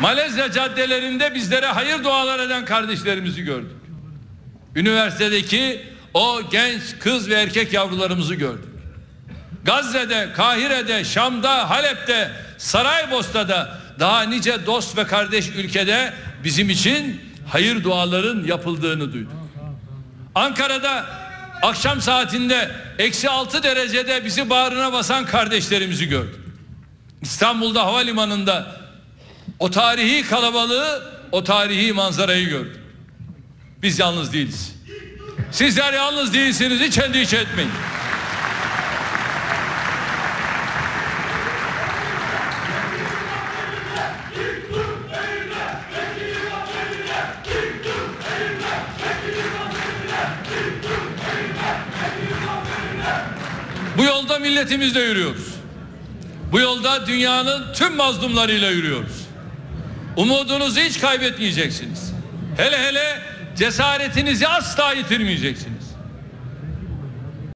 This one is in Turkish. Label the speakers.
Speaker 1: Malezya caddelerinde bizlere hayır dualar eden kardeşlerimizi gördük. Üniversitedeki o genç kız ve erkek yavrularımızı gördük. Gazze'de, Kahire'de, Şam'da, Halep'te, Saraybosna'da daha nice dost ve kardeş ülkede bizim için hayır duaların yapıldığını duyduk. Ankara'da akşam saatinde eksi altı derecede bizi bağrına basan kardeşlerimizi gördük. İstanbul'da havalimanında o tarihi kalabalığı, o tarihi manzarayı gördük. Biz yalnız değiliz. Sizler yalnız değilsiniz hiç endişe etmeyin. Bu yolda milletimizle yürüyoruz. Bu yolda dünyanın tüm mazlumlarıyla yürüyoruz. Umudunuzu hiç kaybetmeyeceksiniz. Hele hele cesaretinizi asla yitirmeyeceksiniz.